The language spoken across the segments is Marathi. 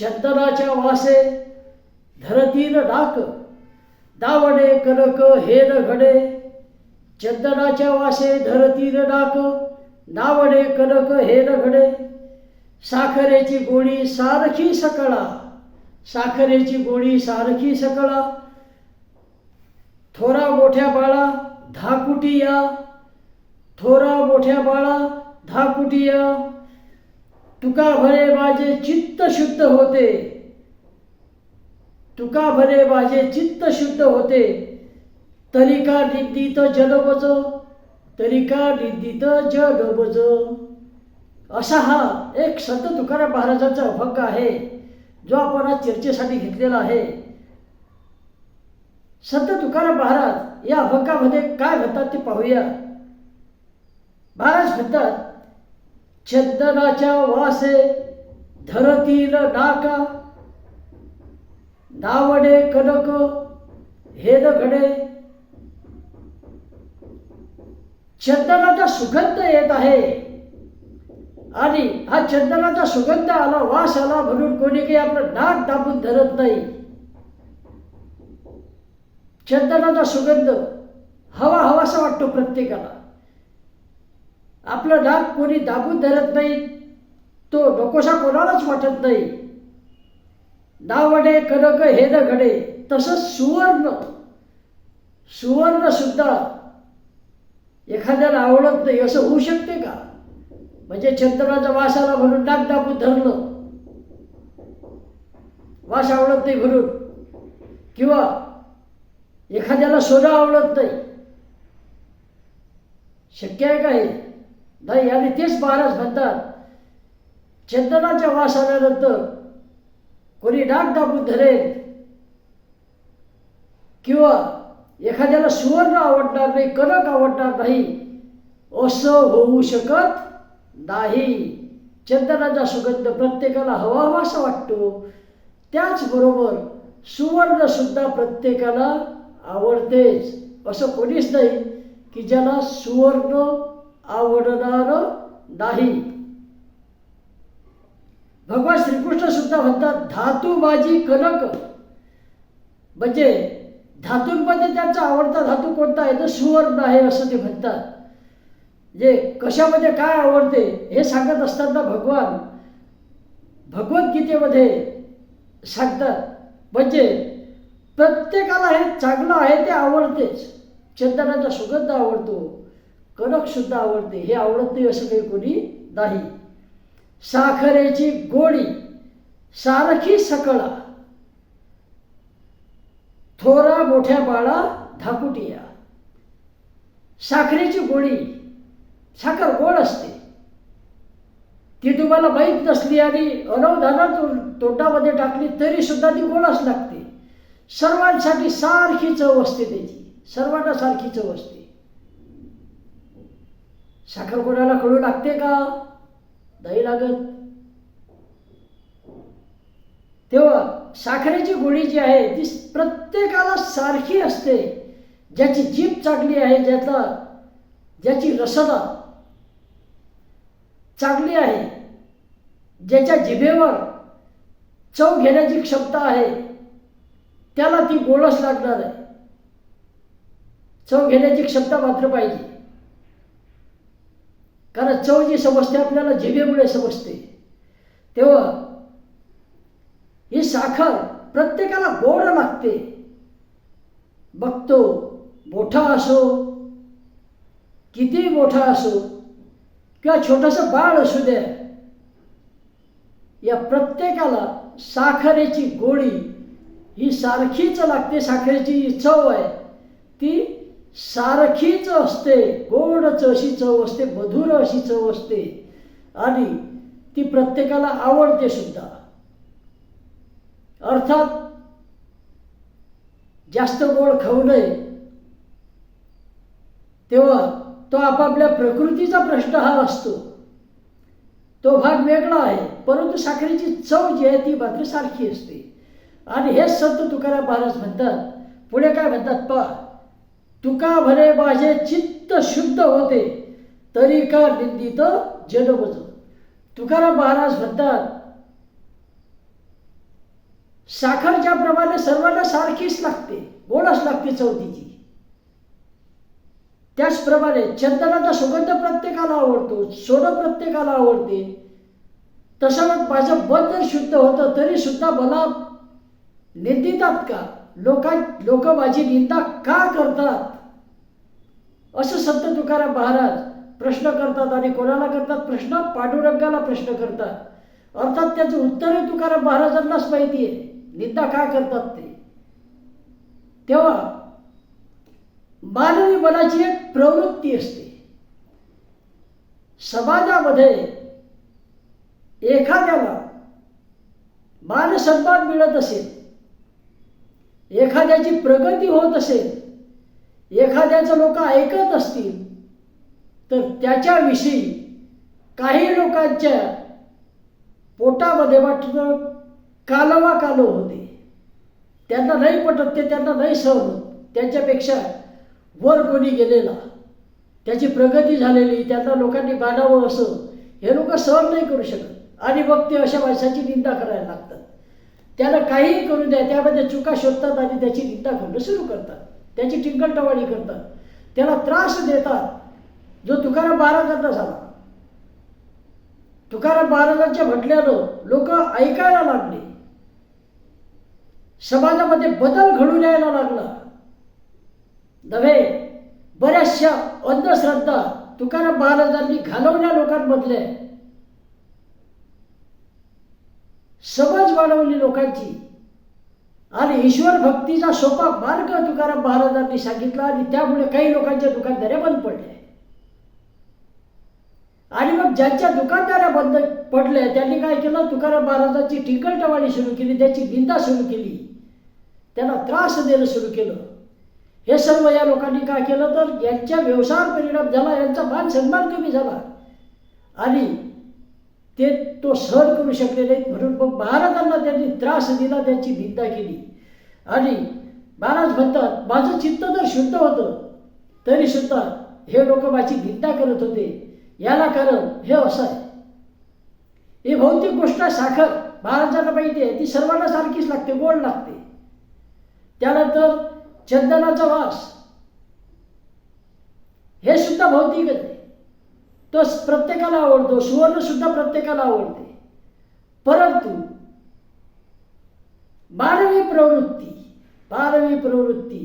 चंदनाच्या वासे धरतीन डाक दावणे कनक हेर घडे चंदनाच्या वासे धरतीन डाक नावडे कनक हेर घडे साखरेची गोळी सारखी सकळा साखरेची गोळी सारखी सकळा. थोरा मोठ्या बाळा धाकुटिया. थोरा मोठ्या बाळा धाकुटिया. तुका भरे माझे चित्त शुद्ध होते. तुका भरे माझे चित्त शुद्ध होते. तरिका निंदित जनबज तरिका निंदित जनबज असा हा एक संत तुकाराम महाराजांचा अभंग आहे जो आपण आज चर्चेसाठी घेतलेला आहे. संत तुकाराम महाराज या अभंगामध्ये काय म्हणतात ते पाहूया. महाराज म्हणतात चंदनाच्या वासे धरतील डाका. नावडे कनक हेद घडे चंदनाचा सुगंध येत आहे. आणि हा चंदनाचा सुगंध आला वास आला म्हणून कोणी काही आपलं नाक दाबून धरत नाही. चंदनाचा सुगंध हवा हवासा वाटतो प्रत्येकाला. आपलं नाक कोणी दाबून धरत नाही तो नकोसा कोणालाच वाटत नाही. नावडे कनक हेद घडे तसंच सुवर्ण सुवर्ण सुद्धा एखाद्याला आवडत नाही असं होऊ शकते का? म्हणजे चंद्राचा वास आला म्हणून नाक दाबून धरलं. वास आवडत नाही म्हणून. किंवा एखाद्याला सोनं आवडत नाही. शक्य आहे का हे? नाही आणि तेच महाराज म्हणतात चंदनाच्या वास आल्यानंतर कोणी डाग दाबून धरेल किंवा एखाद्याला सुवर्ण आवडणार नाही कनक आवडणार नाही असं होऊ शकत नाही. चंदनाचा सुगंध प्रत्येकाला हवा हवासा वाटतो. त्याचबरोबर सुवर्ण सुद्धा प्रत्येकाला आवडतेच. असं कोणीच नाही की ज्याला सुवर्ण आवडणार नाही. भगवान श्रीकृष्ण सुद्धा म्हणतात धातू माझी कनक. म्हणजे धातूंमध्ये त्यांचा आवडता धातू कोणता आहे? तर सुवर्ण आहे असं ते म्हणतात. जे कशामध्ये काय आवडते हे सांगत असताना भगवान भगवद्गीतेमध्ये सांगतात. म्हणजे प्रत्येकाला हे चांगलं आहे ते आवडतेच. चंदनाचा सुगंध आवडतो. कणकसुद्धा आवडते हे आवडत नाही असं काही कोणी नाही. साखरेची गोळी सारखी सकळा. थोरा मोठ्या बाळा धाकुटिया. साखरेची गोळी साखर गोड असते. ती तुम्हाला माहीत नसली आणि अनवधानात तोंडामध्ये टाकली तरी सुद्धा ती गोडच लागते. सर्वांसाठी सारखी चव असते त्याची. सर्वांना सारखी चव असते. साखर कोणाला खडू लागते का? दही लागत. तेव्हा साखरेची गोळी जी आहे ती प्रत्येकाला सारखी असते. ज्याची जीभ चांगली आहे ज्याचा ज्याची रसना चांगली आहे ज्याच्या जिभेवर चव घेण्याची क्षमता आहे त्याला ती गोडच लागणार आहे. चव घेण्याची क्षमता मात्र पाहिजे. कारण चव जी समजते आपल्याला जिभेमुळे समजते. तेव्हा ही साखर प्रत्येकाला गोड लागते. बघतो मोठा असो किती मोठा असो किंवा छोटंसं बाळ असू द्या या प्रत्येकाला साखरेची गोळी ही सारखीच लागते साखरेची जी चव आहे ती सारखीच असते गोडच अशी चव असते मधुर अशी चव असते. आणि ती प्रत्येकाला आवडते सुद्धा. अर्थात जास्त गोड खाऊ नये. तेव्हा तो आपापल्या प्रकृतीचा प्रश्न हा असतो. तो भाग वेगळा आहे परंतु साखरेची चव जी आहे ती मात्र सारखी असते. आणि हेच संत तुकाराम महाराज म्हणतात पुढे काय म्हणतात पा तुका भरे माझे चित्त शुद्ध होते तरी का निंदित जनमज? तुकाराम महाराज म्हणतात साखर ज्याप्रमाणे सर्वांना सारखीच लागते गोडच लागते चौथीची त्याचप्रमाणे चंदनाचा सुगंध प्रत्येकाला आवडतो सोनं प्रत्येकाला आवडते. तसं मग माझं मन जर शुद्ध होतं तरी सुद्धा मला निंदितात का? लोकां लोक माझी निंदा का करतात? असं संत तुकाराम महाराज प्रश्न करतात आणि कोणाला करतात? प्रश्न पांडुरंगाला प्रश्न करतात. अर्थात त्याचं उत्तर तुकाराम महाराजांनाच माहिती आहे. निंदा का करतात ते? तेव्हा मानवी मनाची एक प्रवृत्ती असते. समाजामध्ये एखाद्याला मानसन्मान मिळत असेल एखाद्याची प्रगती होत असेल एखाद्याचं लोक ऐकत असतील तर त्याच्याविषयी काही लोकांच्या पोटामध्ये वाटतं कालवा कालो होते. त्यांना नाही पटत ते त्यांना नाही सहन होत. त्यांच्यापेक्षा वर कोणी गेलेला त्याची प्रगती झालेली त्यांना लोकांनी बांधावं असं हे लोक सहन नाही करू शकत. आणि मग ते अशा माणसाची निंदा करायला लागतात. त्याला काहीही करू द्या त्यामध्ये चुका शोधतात आणि त्याची निंदा करणं सुरू करतात. त्याची टिंकलटवाळी करतात. त्याला त्रास देतात. जो तुकाराम महाराजांना झाला. तुकाराम महाराजांच्या म्हटल्यानं लोक ऐकायला लागले. समाजामध्ये बदल घडून यायला लागला. नव्हे बऱ्याचशा अंधश्रद्धा तुकाराम महाराजांनी घालवल्या लोकांमधल्या. समज वाढवली लोकांची. आणि ईश्वर भक्तीचा सोपा मार्ग तुकाराम महाराजांनी सांगितला आणि त्यामुळे काही लोकांच्या दुकानदाऱ्या बंद पडल्या. आणि मग ज्यांच्या दुकानदाऱ्या बंद पडल्या त्यांनी काय केलं? तुकाराम महाराजांची टिकलटवाणी सुरू केली त्याची निंदा सुरू केली. त्यांना त्रास देणं सुरू केलं. हे सर्व या लोकांनी काय केलं? तर यांच्या व्यवसायावर परिणाम झाला यांचा मान सन्मान कमी झाला. आणि ते तो सहन करू शकले नाहीत. म्हणून मग महाराजांना त्यांनी त्रास दिला त्यांची निंदा केली. आणि महाराज म्हणतात माझं चित्त जर शुद्ध होतं तरी सुद्धा हे लोक माझी निंदा करत होते. याला कारण हे असं आहे. ही भौतिक गोष्ट साखर महाराजांना माहिती आहे ती सर्वांना सारखीच लागते गोड लागते. त्यानंतर चंदनाचा वास. हे सुद्धा भौतिकच आहे. तो प्रत्येकाला आवडतो सुवर्णसुद्धा प्रत्येकाला आवडते. परंतु मानवी प्रवृत्ती मानवी प्रवृत्ती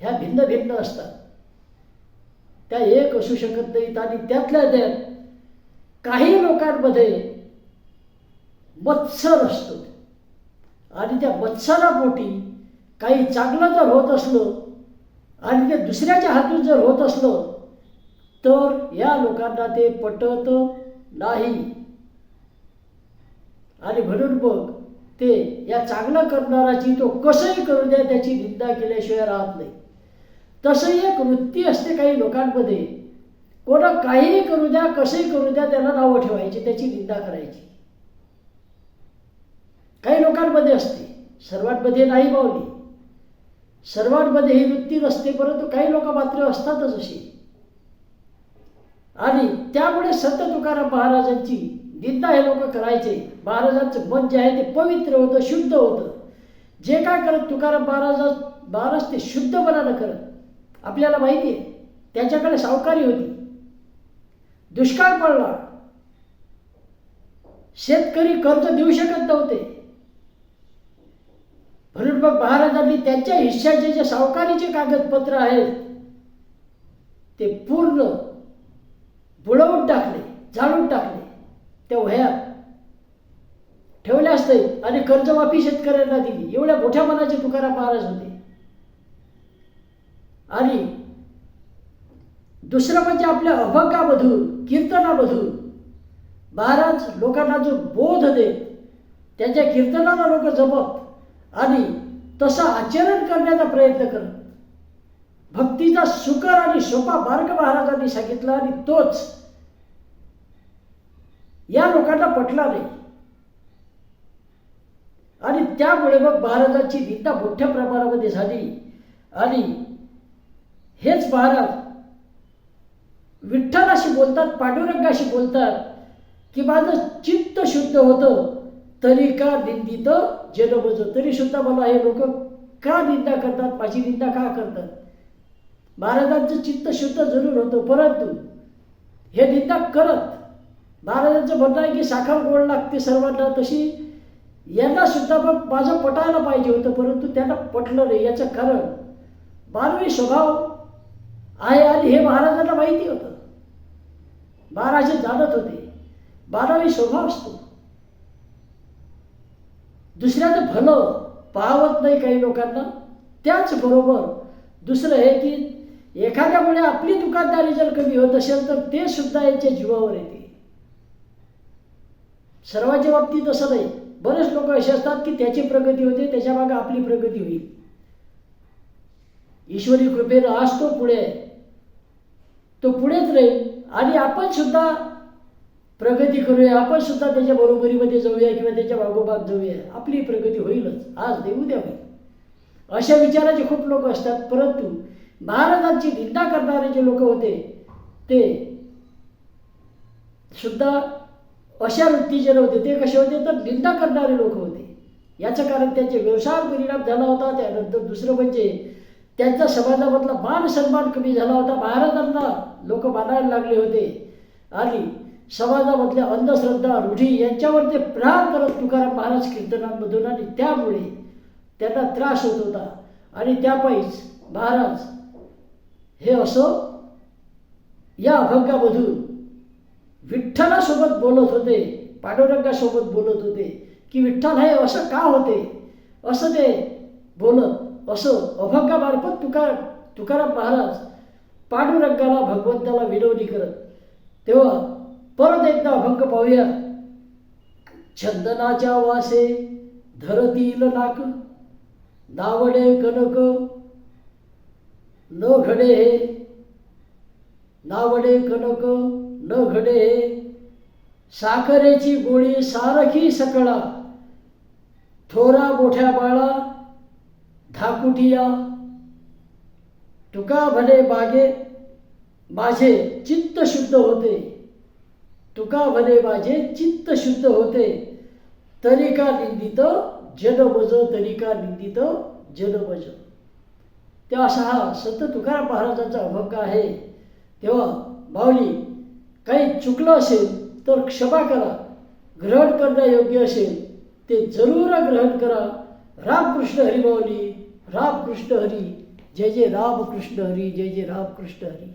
ह्या भिन्न भिन्न असतात. त्या एक असू शकत नाहीत आणि त्यातल्या त्यात काही लोकांमध्ये मत्सर असतो. आणि त्या मत्सरापोटी काही चांगलं जर होत असलं आणि ते दुसऱ्याच्या हातून जर होत असलं तर या लोकांना ते पटत नाही. आणि म्हणून मग ते या चांगलं करणाराची तो कसंही करू द्या त्याची निंदा केल्याशिवाय राहत नाही. तसंही एक वृत्ती असते काही लोकांमध्ये. कोणा काहीही करू द्या कसंही करू द्या त्याला नावं ठेवायची त्याची निंदा करायची. काही लोकांमध्ये असते. सर्वांमध्ये नाही बावली सर्वांमध्ये ही वृत्ती नसते परंतु काही लोक मात्र असतातच अशी. आणि त्यामुळे संत तुकाराम महाराजांची निंदा हे लोक करायचे. महाराजांचं मन जे आहे ते पवित्र होतं शुद्ध होतं. जे काय करत तुकाराम महाराज महाराज ते शुद्ध मनानं करत. आपल्याला माहिती आहे त्याच्याकडे सावकारी होती. दुष्काळ पडला. शेतकरी कर्ज देऊ शकत नव्हते. म्हणून मग महाराजांनी त्यांच्या हिश्श्याचे जे सावकारीचे कागदपत्र आहेत ते पूर्ण बुडवून टाकले जाळून टाकले. त्या वह्या ठेवल्या असते आणि कर्जमाफी शेतकऱ्यांना दिली. एवढ्या मोठ्या मनाचे तुकाराम महाराज होते. आणि दुसरं म्हणजे आपल्या अभंगामधून कीर्तनामधून महाराज लोकांना जो बोध देत त्यांच्या कीर्तनाला लोक जपत आणि तसं आचरण करण्याचा प्रयत्न करत. भक्तीचा सुकर आणि सोपा मार्ग महाराजांनी सांगितला आणि तोच या लोकांना पटला नाही. आणि त्यामुळे मग महाराजांची निंदा मोठ्या प्रमाणामध्ये झाली. आणि हेच महाराज विठ्ठलाशी बोलतात पांडुरंगाशी बोलतात की माझं चित्त शुद्ध होतं तरी का निंदित जनमज? तरी सुद्धा मला हे लोक का निंदा करतात? माझी निंदा का करतात? महाराजांचं चित्त शुद्ध जरूर होतं परंतु हे निंदा करत महाराजांचं म्हणणं आहे की साखर गोड लागते सर्वांना तशी. यांना सुद्धा पण माझं पटायला पाहिजे होतं परंतु त्यांना पटलं नाही. याचं कारण मानवी स्वभाव आहे आणि हे महाराजांना माहिती होतं. महाराज जाणत होते मानवी स्वभाव असतो. दुसऱ्याचं भलं पाहवत नाही काही लोकांना. त्याचबरोबर दुसरं हे की एखाद्यामुळे आपली दुकानदारी जर कमी होत असेल तर ते सुद्धा याच्या जीवावर येते. सर्वांच्या बाबतीत असं नाही. बरेच लोक असे असतात की त्याची प्रगती होते त्याच्यामागे आपली प्रगती होईल. ईश्वरी कृपेनं आज तो पुढे आहे. तो पुढेच राहील. आणि आपण सुद्धा प्रगती करूया. आपण सुद्धा त्याच्या बरोबरीमध्ये जाऊया किंवा त्याच्या मागोमाग जाऊया. आपली प्रगती होईलच. आज देऊ द्या होईल. अशा विचाराचे खूप लोक असतात. परंतु महाराजांची निंदा करणारे जे लोक होते ते सुद्धा अशा वृत्तीचे नव्हते ते कसे होते? तर निंदा करणारे लोक होते. याचं कारण त्यांचे व्यवसायावर परिणाम झाला होता त्यानंतर दुसरं म्हणजे त्यांचा समाजामधला मान सन्मान कमी झाला होता. महाराजांना लोक मानायला लागले होते. आणि समाजामधल्या अंधश्रद्धा रूढी यांच्यावर ते प्रहार करत तुकाराम महाराज कीर्तनांमधून आणि त्यामुळे त्यांना त्रास होत होता. आणि त्यापायीच महाराज हे असो या अभंगामधून विठ्ठलासोबत बोलत होते पांडुरंगासोबत बोलत होते की विठ्ठल हे असं का होते? असं ते बोलत असं अभंगामार्फत तुकार तुकाराम महाराज पांडुरंगाला भगवंताला विनवणी करत तेव्हा परत एकदा अभंग पाहूया. चंदनाच्या वासे धरतील नाक नावडे कनक न घडे हे नावडे कनक न घडे साखरेची गोळी सारखी सकळा. थोरा मोठ्या बाळा धाकुटिया. तुका भले बागे माझे चित्त शुद्ध होते. तुका भले माझे चित्त शुद्ध होते. तरी का निंदित जन बज तरी का निंदित जन बज तेव्हा असा हा संत तुकाराम महाराजांचा अभंग आहे. तेव्हा माऊली काही चुकलं असेल तर क्षमा करा. ग्रहण करणं योग्य असेल ते जरूर ग्रहण करा. रामकृष्ण हरी माऊली रामकृष्ण हरी जय जय रामकृष्ण हरी जय जय रामकृष्ण हरी.